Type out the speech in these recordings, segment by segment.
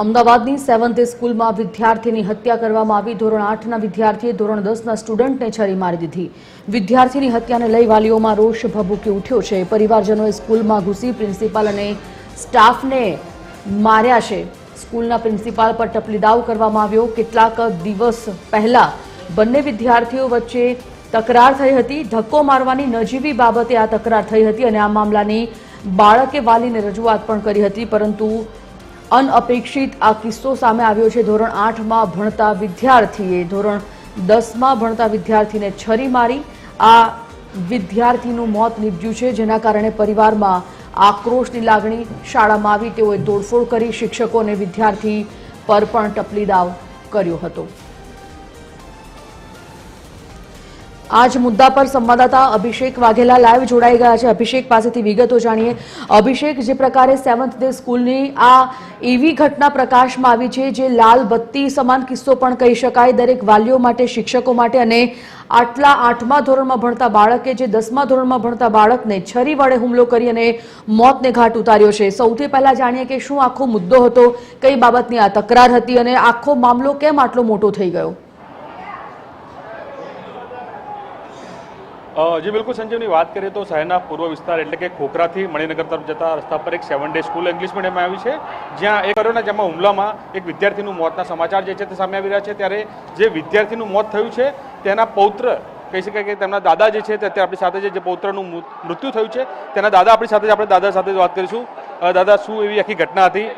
અમદાવાદની સેવન્થ સ્કૂલમાં વિદ્યાર્થીની હત્યા કરવામાં આવી. ધોરણ આઠના વિદ્યાર્થીએ ધોરણ દસના સ્ટુડન્ટને છરી મારી દીધી. વિદ્યાર્થીની હત્યાને લઈ વાલીઓમાં રોષ ભભૂકી ઉઠ્યો છે. પરિવારજનોએ સ્કૂલમાં ઘૂસી પ્રિન્સિપાલ અને સ્ટાફને માર્યા છે. સ્કૂલના પ્રિન્સિપાલ પર ટપલીદાવ કરવામાં આવ્યો. કેટલાક દિવસ પહેલા બંને વિદ્યાર્થીઓ વચ્ચે તકરાર થઈ હતી. ધક્કો મારવાની નજીવી બાબતે આ તકરાર થઈ હતી અને આ મામલાની બાળકે વાલીને રજૂઆત પણ કરી હતી. પરંતુ અનઅપેક્ષિત આ કિસ્સો સામે આવ્યો છે. ધોરણ આઠમાં ભણતા વિદ્યાર્થીએ ધોરણ દસમાં ભણતા વિદ્યાર્થીને છરી મારી. આ વિદ્યાર્થીનું મોત નીપજ્યું છે, જેના કારણે પરિવારમાં આક્રોશની લાગણી શાળામાં આવી. તેઓએ તોડફોડ કરી, શિક્ષકો અને વિદ્યાર્થી પર પણ ટપલીદાવ કર્યો હતો. આ જ મુદ્દા પર સંવાદદાતા અભિષેક વાઘેલા લાઈવ જોડાઈ ગયા છે. અભિષેક પાસેથી વિગતો જાણીએ. અભિષેક, જે પ્રકારે સેવન્થ ડે સ્કૂલની આ એવી ઘટના પ્રકાશમાં આવી છે, જે લાલ બત્તી સમાન કિસ્સો પણ કહી શકાય. દરેક વાલીઓ માટે, શિક્ષકો માટે અને આટલા આઠમા ધોરણમાં ભણતા બાળકે, જે દસમા ધોરણમાં ભણતા બાળકને છરી વડે હુમલો કરી અને મોતને ઘાટ ઉતાર્યો છે. સૌથી પહેલા જાણીએ કે શું આખો મુદ્દો હતો, કઈ બાબતની આ તકરાર હતી અને આખો મામલો કેમ આટલો મોટો થઈ ગયો? જી બિલકુલ સંજીવની વાત કરીએ તો શહેરના પૂર્વ વિસ્તાર એટલે કે ખોખરાથી મણિનગર તરફ જતા રસ્તા પર એક સેવન ડે સ્કૂલ ઇંગ્લિશ મીડિયમમાં આવી છે. જ્યાં એક કર્યો જેમાં હુમલામાં એક વિદ્યાર્થીનું મોતના સમાચાર જે છે તે સામે આવી રહ્યા છે. ત્યારે જે વિદ્યાર્થીનું મોત થયું છે તેના પૌત્ર કહી શકાય કે તેમના દાદા જે છે તે અત્યારે આપણી સાથે છે. જે પૌત્રનું મૃત્યુ થયું છે તેના દાદા આપણી સાથે. આપણે દાદા સાથે વાત કરીશું. દાદા શું એવી આખી ઘટના હતી?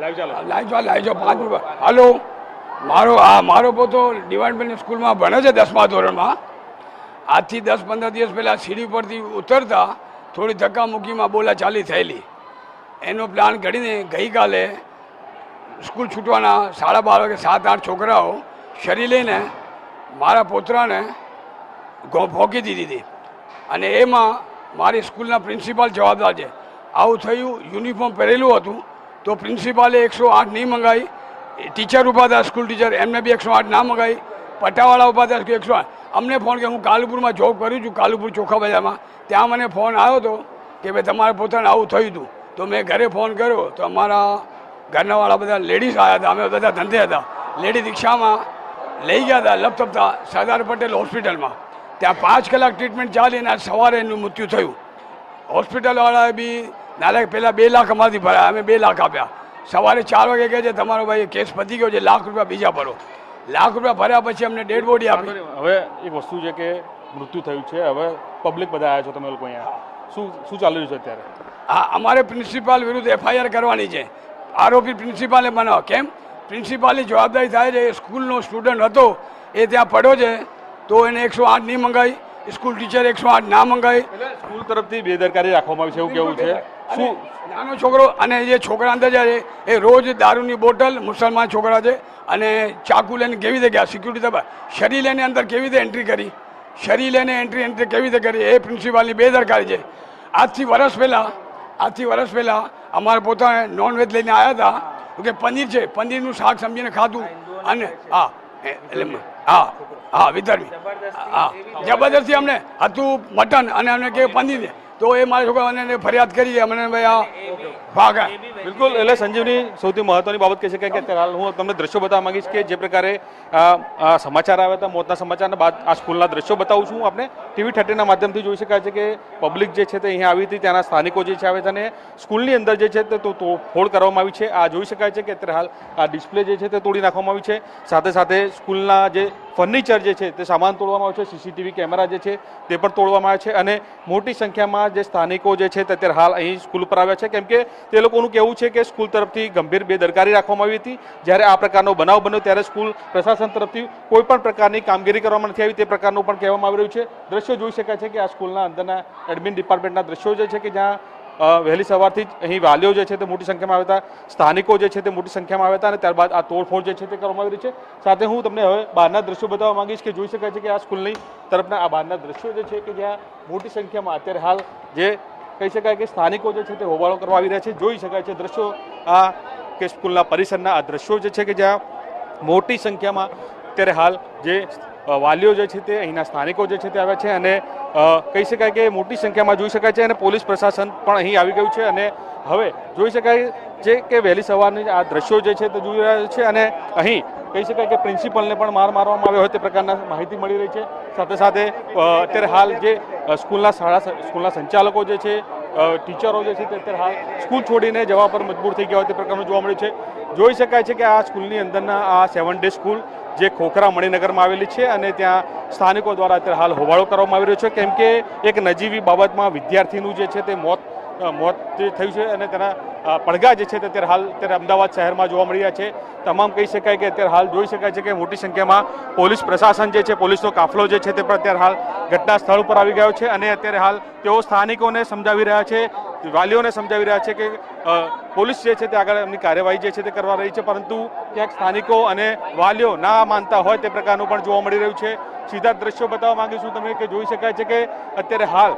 લાઈવ ચાલો. પાંચ હાલો. મારો આ મારો પોતો ડિવાઇન સ્કૂલમાં ભણે છે દસમા ધોરણમાં. આજથી દસ પંદર દિવસ પહેલાં સીડી પરથી ઉતરતા થોડી ધક્કા મૂકીમાં બોલા ચાલી થયેલી. એનો પ્લાન ઘડીને ગઈકાલે સ્કૂલ છૂટવાના સાડા બાર વાગે સાત આઠ છોકરાઓ શરી લઈને મારા પોતરાને ભોંકી દીધી. હતી અને એમાં મારી સ્કૂલના પ્રિન્સિપાલ જવાબદાર છે. આવું થયું, યુનિફોર્મ પહેરેલું હતું, તો પ્રિન્સિપાલે એકસો આઠ નહીં મંગાવી ટીચર ઊભા હતા સ્કૂલ ટીચર એમને બી એકસો આઠ ના મગાવી પટ્ટાવાળા ઊભા હતા એકસો આઠ. અમને ફોન કે, હું કાલુપુરમાં જોબ કરું છું, કાલુપુર ચોખા બજારમાં. ત્યાં મને ફોન આવ્યો હતો કે, ભાઈ, તમારે પોતાને આવું થયું હતું તો મેં ઘરે ફોન કર્યો. તો અમારા ઘરનાવાળા બધા લેડીઝ આવ્યા હતા. અમે બધા ધંધે હતા. લેડી રિક્ષામાં લઈ ગયા હતા લપતપતા સરદાર પટેલ હોસ્પિટલમાં. ત્યાં પાંચ કલાક ટ્રીટમેન્ટ ચાલી અને સવારે એનું મૃત્યુ થયું. હોસ્પિટલવાળાએ બી નાલાયક પહેલાં બે લાખ અમારાથી ભરાયા. અમે બે લાખ આપ્યા. સવારે ચાર વાગે કહે છે તમારો ભાઈ કેસ પતી ગયો છે લાખ રૂપિયા બીજા ભરો. લાખ રૂપિયા ભર્યા પછી અમને ડેડ બોડી આપી. હવે એક વસ્તુ છે કે મૃત્યુ થયું છે હવે પબ્લિક બધા આવ્યા છો તમે લોકો અહીંયા. શું શું ચાલી રહ્યું છે અત્યારે? હા અમારે પ્રિન્સિપાલ વિરુદ્ધ એફઆઈઆર કરવાની છે. આરોપી પ્રિન્સિપાલે બનાવો કેમ? પ્રિન્સિપાલની જવાબદારી થાય છે. એ સ્કૂલનો સ્ટુડન્ટ હતો એ ત્યાં પડ્યો છે તો એને એકસો આઠ નહીં મંગાવી સ્કૂલ ટીચર એકસો આઠ ના મંગાવી. સ્કૂલ તરફથી બેદરકારી રાખવામાં આવી છે એવું કેવું છે? શું? નાનો છોકરો અને જે છોકરા અંદર જાય એ રોજ દારૂની બોટલ મુસલમાન છોકરા છે અને ચાકુ લઈને કેવી રીતે ગયા? સિક્યુરિટી તપાસ શરી લઈને અંદર કેવી રીતે એન્ટ્રી કરી? શરી લઈને એન્ટ્રી એન્ટ્રી કેવી રીતે કરી? એ પ્રિન્સિપાલની બેદરકારી છે. આજથી વર્ષ પહેલાં આજથી વર્ષ પહેલાં અમારે પોતાને નોનવેજ લઈને આવ્યા હતા. કે પનીર છે પનીરનું શાક સમજીને ખાધું. અને હા એટલે હા હા વિદર્ભી હા જબરદસ્તી અમને હતું મટન અને અમને કે પનીર છે તો એ મારા છોકરાઓને ફરિયાદ કરી અમને ભાઈ આ ભાગા બિલકુલ, એટલે સંજીવની સૌથી મહત્વની બાબત કહી શકાય કે હું તમને દ્રશ્યો બતાવવા માંગીશ કે જે પ્રકારે સમાચાર આવ્યા હતા, મોતના સમાચારના બાદ આ સ્કૂલના દ્રશ્યો બતાવું છું. આપણે ટીવી થર્ટીના માધ્યમથી જોઈ શકાય છે કે પબ્લિક જે છે તે અહીંયા આવી હતી, ત્યાંના સ્થાનિકો જે છે આવે છે અને સ્કૂલની અંદર જે છે તે તોડફોડ કરવામાં આવી છે. આ જોઈ શકાય છે કે અત્યારે હાલ આ ડિસ્પ્લે જે છે તે તોડી નાખવામાં આવી છે. સાથે સાથે સ્કૂલના જે ફર્નિચર જે છે તે સામાન તોડવામાં આવ્યો છે. સીસીટીવી કેમેરા જે છે તે પણ તોડવામાં આવ્યા છે અને મોટી સંખ્યામાં જે સ્થાનિકો જે છે તે અત્યારે હાલ અહીં સ્કૂલ પર આવ્યા છે. કેમ કે તે લોકોનું કહેવું છે કે સ્કૂલ તરફથી ગંભીર બેદરકારી રાખવામાં આવી હતી. જ્યારે આ પ્રકારનો બનાવ બન્યો ત્યારે સ્કૂલ પ્રશાસન તરફથી કોઈ પણ પ્રકારની કામગીરી કરવામાં નથી આવી તે પ્રકારનું પણ કહેવામાં આવી રહ્યું છે. દ્રશ્યો જોઈ શકાય છે કે આ સ્કૂલના અંદરના એડમિન ડિપાર્ટમેન્ટના દ્રશ્યો જે છે કે જ્યાં વહેલી સવારથી જ અહીં વાલીઓ જે છે તે મોટી સંખ્યામાં આવ્યા હતા. સ્થાનિકો જે છે તે મોટી સંખ્યામાં આવ્યા હતા અને ત્યારબાદ આ તોડફોડ જે છે તે કરવામાં આવી રહી છે. સાથે હું તમને હવે બહારના દ્રશ્યો બતાવવા માંગીશ કે જોઈ શકાય છે કે આ સ્કૂલની તરફના આ બહારના દ્રશ્યો જે છે કે જ્યાં મોટી સંખ્યામાં અત્યારે હાલ જે કહી શકાય કે સ્થાનિકો જે છે તે હોબાળો કરવા આવી રહ્યા છે. જોઈ શકાય છે દ્રશ્યો, આ કે સ્કૂલના પરિસરના આ દ્રશ્યો જે છે કે જ્યાં મોટી સંખ્યામાં અત્યારે હાલ જે વાલીઓ જે છે તે અહીંના સ્થાનિકો જે છે તે આવ્યા છે અને કહી શકાય કે મોટી સંખ્યામાં જોઈ શકાય છે અને પોલીસ પ્રશાસન પણ અહીં આવી ગયું છે અને હવે જોઈ શકાય છે કે વહેલી સવારની આ દ્રશ્યો જે છે તે જોઈ રહ્યા છે અને અહીં કહી શકાય કે પ્રિન્સિપલને પણ માર મારવામાં આવ્યો હોય તે પ્રકારના માહિતી મળી રહી છે. સાથે સાથે અત્યારે હાલ જે સ્કૂલના શાળા સ્કૂલના સંચાલકો જે છે ટીચરો જે છે તે અત્યારે હાલ સ્કૂલ છોડીને જવા પર મજબૂર થઈ ગયા હોય તે પ્રકારનું જોવા મળ્યું છે. જોઈ શકાય છે કે આ સ્કૂલની અંદરના આ સેવન ડે સ્કૂલ જે ખોખરા મણિનગરમાં આવેલી છે અને ત્યાં સ્થાનિકો દ્વારા અત્યારે હાલ હોબાળો કરવામાં આવી રહ્યો છે. કેમ કે એક નજીવી બાબતમાં વિદ્યાર્થીનું જે છે તે મોત મોત થયું છે અને તેના પડઘા જે છે તે અત્યારે હાલ અત્યારે અમદાવાદ શહેરમાં જોવા મળી રહ્યા છે. તમામ કહી શકાય કે અત્યારે હાલ જોઈ શકાય છે કે મોટી સંખ્યામાં પોલીસ પ્રશાસન જે છે, પોલીસનો કાફલો જે છે તે પણ અત્યારે હાલ ઘટના સ્થળ ઉપર આવી ગયો છે અને અત્યારે હાલ તેઓ સ્થાનિકોને સમજાવી રહ્યા છે, વાલીઓને સમજાવી રહ્યા છે કે પોલીસ જે છે તે આગળ એમની કાર્યવાહી જે છે તે કરવા રહી છે, પરંતુ ક્યાંક સ્થાનિકો અને વાલીઓ ના માનતા હોય તે પ્રકારનું પણ જોવા મળી રહ્યું છે. સીધા દ્રશ્યો બતાવવા માંગીશું તમે કે જોઈ શકાય છે કે અત્યારે હાલ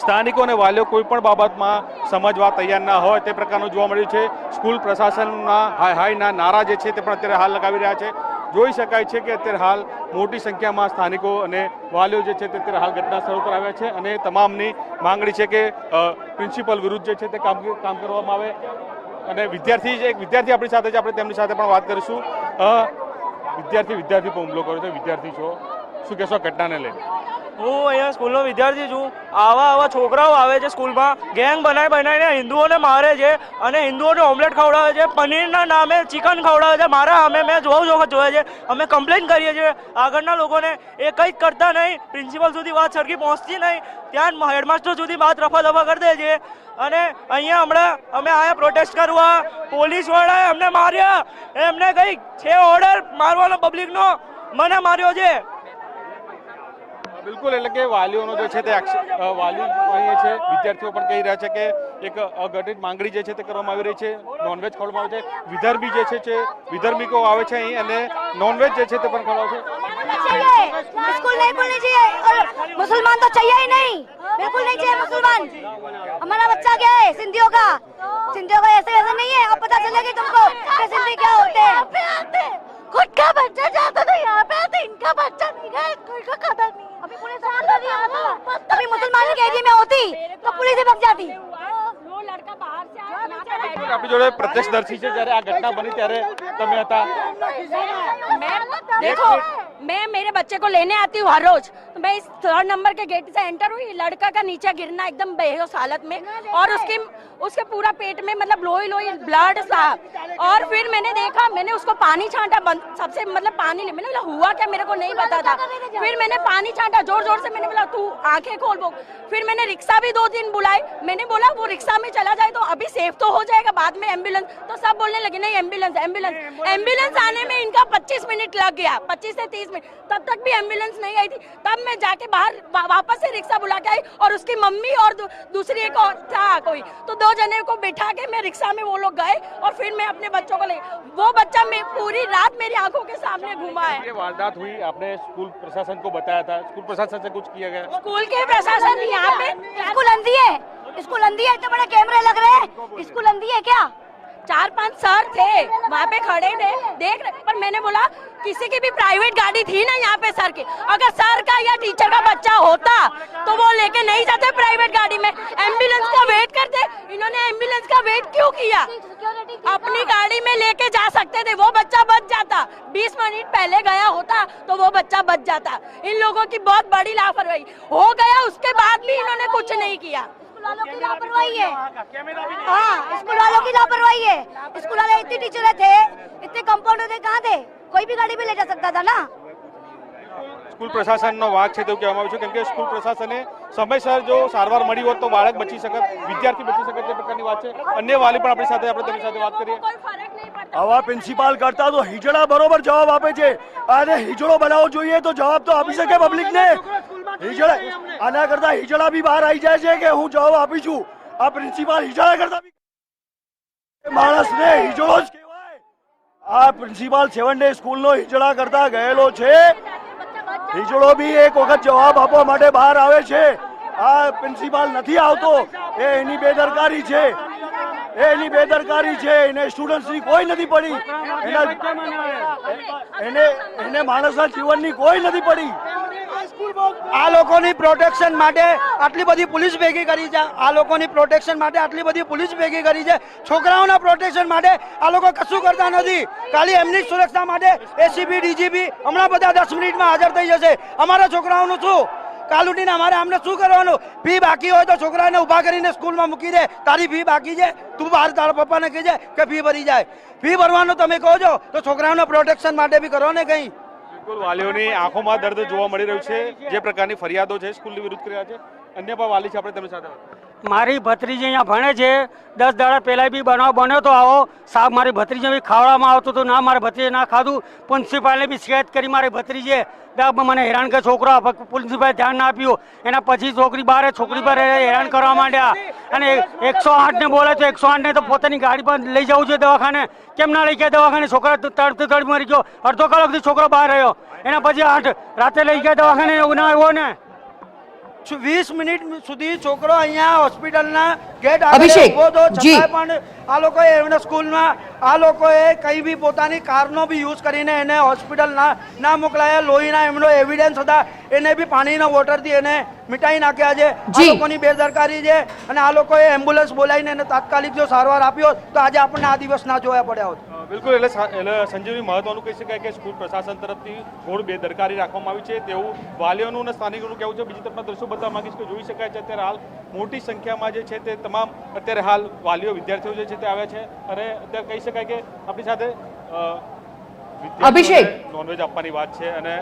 સ્થાનિકો અને વાલીઓ કોઈ પણ બાબતમાં સમજવા તૈયાર ના હોય તે પ્રકારનું જોવા મળ્યું છે. સ્કૂલ પ્રશાસનના હાય હાયના નારા જે છે તે પણ અત્યારે હાલ લગાવી રહ્યા છે. જોઈ શકાય છે કે અત્યારે હાલ મોટી સંખ્યામાં સ્થાનિકો અને વાલીઓ જે છે તે અત્યારે હાલ ઘટના સ્થળ પર આવ્યા છે અને તમામની માંગણી છે કે પ્રિન્સિપલ વિરુદ્ધ જે છે તે કામ કામ કરવામાં આવે. અને વિદ્યાર્થી જે, એક વિદ્યાર્થી આપણી સાથે છે, આપણે તેમની સાથે પણ વાત કરીશું. વિદ્યાર્થી વિદ્યાર્થી પર હુમલો કર્યો છે. વિદ્યાર્થી છો. શું કહેશો ઘટનાને લઈને? હું અહીંયા સ્કૂલનો વિદ્યાર્થી છું. આવા આવા છોકરાઓ આવે છે સ્કૂલમાં. ગેંગ બનાવી બનાવીને હિન્દુઓને મારે છે અને હિન્દુઓને ઓમલેટ ખવડાવે છે. પનીરના નામે ચિકન ખવડાવે છે. મારા અમે મેં જોઉં જોખત જોયે છે. અમે કમ્પ્લેન કરીએ છીએ. આગળના લોકોને એ કંઈ જ કરતા નહીં. પ્રિન્સિપલ સુધી વાત સરખી પહોંચતી નહીં. ત્યાં હેડમાસ્ટર સુધી વાત રફા દફા કરી દે છે. અને અહીંયા હમણાં અમે આયા પ્રોટેસ્ટ કરવા. પોલીસવાળાએ અમને માર્યા. એમને કંઈક છે ઓર્ડર મારવાનો પબ્લિકનો મને માર્યો છે. બિલકુલ એટલે કે વાલીઓનો જે છે તે આક્ષે- અ, વાલી અહીંયા છે વિદ્યાર્થીઓ પણ કહી રહ્યા છે કે એક અઘટિત માંગણી જે છે તે કરવામાં આવી રહી છે નોનવેજ ખવડાવવામાં આવે છે વિધર્મી જે છે છે વિધર્મિકો આવે છે અહીં અને નોનવેજ જે છે તે પણ ખવડાવે છે चाहिए स्कूल नहीं खुलनी चाहिए और मुसलमान तो चाहिए ही नहीं बिल्कुल नहीं चाहिए मुसलमान हमारा बच्चा क्या है सिंधियों का सिंधियों का ऐसे वैसे नहीं है अब पता चलेगी तुमको कि सिंधी क्या होते हैं खुद का बच्चा जाता था यहाँ पे तो इनका बच्चा नहीं गया कोई का कदर नहीं अभी पुलिस अभी मुसलमान के एरिया में होती तो पुलिस ही भग जाती वो लड़का बाहर से आया यहाँ पे बैठा આપણી જોડે પ્રત્યક્ષદર્શી છે જ્યારે આ ઘટના બની ત્યારે તમે હતા मैं देखो मैं मेरे बच्चे को लेने आती हूँ हर रोज तो मैं इस थर्ड नंबर के गेट से एंटर हुई लड़का का नीचे गिरना एकदम बेहोश हालत में। और उसकी उसके पूरा पेट में मतलब लोई लोई ब्लड सा। और फिर मैंने देखा मैंने उसको पानी छांटा सबसे मतलब पानी मैंने बोला हुआ क्या? मेरे को नहीं पता था। फिर मैंने पानी छांटा ज़ोर ज़ोर से मैंने बोला तू आँखें खोल बो फिर मैंने रिक्शा भी दो दिन बुलाई। मैंने बोला वो रिक्शा में चला जाए तो अभी सेफ़ तो हो जाएगा बाद में एंबुलेंस तो सब बोलने लगे नहीं एंबुलेंस एंबुलेंस एंबुलेंस आने में इनका 25 मिनट लग गया 25 से 30 मिनट। तब तक भी एंबुलेंस नहीं आई थी। तब मैं जाके बाहर वा, वापस से रिक्शा बुला के आई और उसकी मम्मी और दू, दूसरी एक और था कोई। तो दो जने को बिठा के मैं रिक्शा में वो लोग गए और फिर मैं अपने बच्चों को ले वो बच्चा मैं पूरी रात मेरी आँखों के सामने घुमा है। ये वारदात हुई? आपने स्कूल प्रशासन को बताया था? स्कूल प्रशासन से कुछ किया गया? स्कूल के प्रशासन यहाँ पे? स्कूल अंधी है। स्कूल अंधी है इतने बड़े कैमरे लग रहे हैं। स्कूल अंधी है क्या? चार पाँच सर थे, वहाँ पे खड़े थे, देख रहे, पर मैंने बोला, किसी की भी प्राइवेट गाड़ी थी ना यहाँ पे सर की, अगर सर का या टीचर का बच्चा होता तो वो लेके नहीं जाते प्राइवेट गाड़ी में। एंबुलेंस का वेट करते, इन्होंने एंबुलेंस का वेट क्यों किया? अपनी गाड़ी में लेके जा सकते थे, वो बच्चा बच जाता। 20 मिनट पहले गया होता तो वो बच्चा बच जाता। इन लोगों की बहुत बड़ी लापरवाही। हो गया, उसके बाद भी इन्होंने कुछ नहीं किया। स्कूल वालों की लापरवाही है हाँ स्कूल वालों की लापरवाही है स्कूल वाले इतने टीचर थे इतने कंपाउंडर थे कहाँ थे कोई भी गाड़ी में ले जा सकता था ना સ્કૂલ પ્રશાસનનો વાક છે તેવું કહેવામાં આવ્યું છે કેમ કે સ્કૂલ પ્રશાસને સમયસર જો સારવાર મળી હોત તો બાળક બચી શકત વિદ્યાર્થી બચી શકે તે પ્રકારની વાત છે અન્ય વાલી પણ આપણી સાથે આપણે તેમની સાથે વાત કરીએ कोई फर्क नहीं पड़ता આવા પ્રિન્સિપાલ કરતા તો હિજડા બરોબર જવાબ આપે છે અને હિજડો બનાવવો જોઈએ તો જવાબ તો આપી શકે પબ્લિક ને હિજડા આના કરતા હિજડા બી બહાર આવી જાય છે કે હું જવાબ આપી છું. આ પ્રિન્સિપાલ હિજડા કરતા બી માણસને હિજડો જ કહેવાય. આ પ્રિન્સિપાલ સેવન ડે સ્કૂલનો હિજડા કરતા ગયેલો છે. હિજડો બી એક વખત જવાબ આપવા માટે બહાર આવે છે. આ પ્રિન્સિપાલ નથી આવતો. એ એની બેદરકારી છે. એની બેદરકારી છે. એને સ્ટુડન્ટ્સની કોઈ નથી પડી. એને એને માણસના જીવનની કોઈ નથી પડી. આ લોકોની પ્રોટેક્શન માટે આટલી બધી પોલીસ ભેગી કરી છે. આ લોકોની પ્રોટેક્શન માટે આટલી બધી પોલીસ ભેગી કરી છે. છોકરાઓના પ્રોટેક્શન માટે આ લોકો કશું કરતા નથી. ખાલી એમની સુરક્ષા માટે એસીબી ડીજીપી હમણાં બધા દસ મિનિટમાં હાજર થઈ જશે. અમારા છોકરાઓનું શું? કાલ ઉઠીને અમારે આમને શું કરવાનું? ફી બાકી હોય તો છોકરાને ઊભા કરીને સ્કૂલમાં મૂકી દે. તારી ફી બાકી છે. તું બહાર તારા પપ્પાને કહેજે કે ફી ભરી જાય. ફી ભરવાનું તમે કહો છો તો છોકરાઓના પ્રોટેક્શન માટે બી કરો ને કંઈ. બિલકુલ, વાલીઓની આંખોમાં દર્દ જોવા મળી રહ્યું છે જે પ્રકારની ફરિયાદો છે સ્કૂલની વિરુદ્ધ કર્યા છે અન્ય પણ વાલી છે આપણે તેમની સાથે. મારી ભત્રીજી અહીંયા ભણે છે. દસ દાડા પહેલાં બી બનાવ બન્યો તો આવો. સાહેબ, મારી ભત્રીજી બી ખાવડાવવામાં આવતું હતું. ના, મારે ભત્રીજે ના ખાધું. પ્રિન્સિપાલને બી શિકાયત કરી મારી ભત્રીજે દા મને હેરાન કરે છોકરો. પ્રિન્સિપાલે ધ્યાન ના આપ્યું. એના પછી છોકરી બહાર છોકરી પર હેરાન કરવા માંડ્યા. અને એકસો આઠને બોલે છે. એકસો આઠને તો પોતાની ગાડી પર લઈ જવું છે દવાખાને. કેમ ના લઈ ગયા દવાખાને? છોકરા તડતી તડ મરી ગયો. અડધો કલાકથી છોકરો બહાર રહ્યો. એના પછી આઠ રાતે લઈ ગયા દવાખાને. એવું ના આવ્યો ને. વીસ મિનિટ સુધી છોકરો અહીંયા હોસ્પિટલના ગેટ અભિષેક, જી. પણ આ લોકોએ એમના સ્કૂલમાં આ લોકોએ કંઈ બી પોતાની કારનો બી યુઝ કરીને એને હોસ્પિટલ ના ના મોકલાયા. લોહીના એમનો એવિડન્સ હતા. એને બી પાણીના વોટરથી એને મિટાઈ નાખ્યા છે આ લોકોની બેદરકારી છે અને આ લોકોએ એમ્બ્યુલન્સ બોલાવીને એને તાત્કાલિક જો સારવાર આપ્યો તો આજે આપણને આ દિવસ ના જોયા પડ્યા હોત. બિલકુલ એટલે એટલે સંજીવની મહત્વનું કહી શકાય કે સ્કૂલ પ્રશાસન તરફથી ઘોર બેદરકારી રાખવામાં આવી છે. તેવું વાલીઓનું અને સ્થાનિકોનું કહેવું છે. બીજી તરફના દ્રશ્યો બતાવવા માંગીશ કે જોઈ શકાય છે અત્યારે હાલ મોટી સંખ્યામાં જે છે તે તમામ અત્યારે હાલ વાલીઓ વિદ્યાર્થીઓ જે છે તે આવ્યા છે. અને અત્યારે કહી શકાય કે આપણી સાથે અભિષેક. નોનવેજ આપવાની વાત છે. અને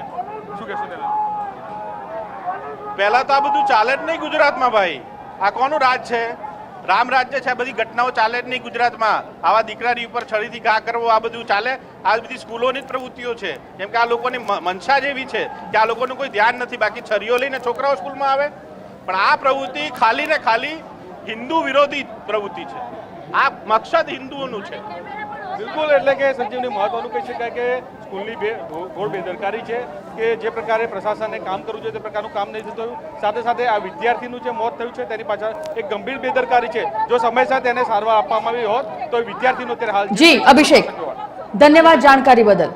શું કહેશો તેના? પહેલા તો આ બધું ચાલે જ નહીં ગુજરાતમાં ભાઈ. આ કોનું રાજ છે? રામ રાજ્ય છે બધી ઘટનાઓ ચાલે જ નહીં ગુજરાતમાં. આવા દીકરાની ઉપર છરીથી ઘા કરવો, આ બધું ચાલે. આ બધી સ્કૂલોની જ પ્રવૃત્તિઓ છે. કેમ કે આ લોકોની મનસા જ એવી છે કે આ લોકોનું કોઈ ધ્યાન નથી. બાકી છરીઓ લઈને છોકરાઓ સ્કૂલમાં આવે. પણ આ પ્રવૃત્તિ ખાલી ને ખાલી હિન્દુ વિરોધી પ્રવૃત્તિ છે. આ મકસદ હિન્દુઓનું છે. બિલકુલ એટલે કે સંજીવની મહત્વનું કહી શકાય કે સ્કૂલની બે ઘોર બેદરકારી છે કે જે પ્રકારે પ્રશાસને કામ કરવું છે તે પ્રકારનું કામ નહીં થતું સાથે સાથે આ વિદ્યાર્થીનું જે મોત થયું છે તેની પાછળ એક ગંભીર બેદરકારી છે. જો સમયસર તેને સારવાર આપવામાં આવી હોત તો વિદ્યાર્થીનો અત્યારે હાલ જી અભિષેક. ધન્યવાદ જાણકારી બદલ.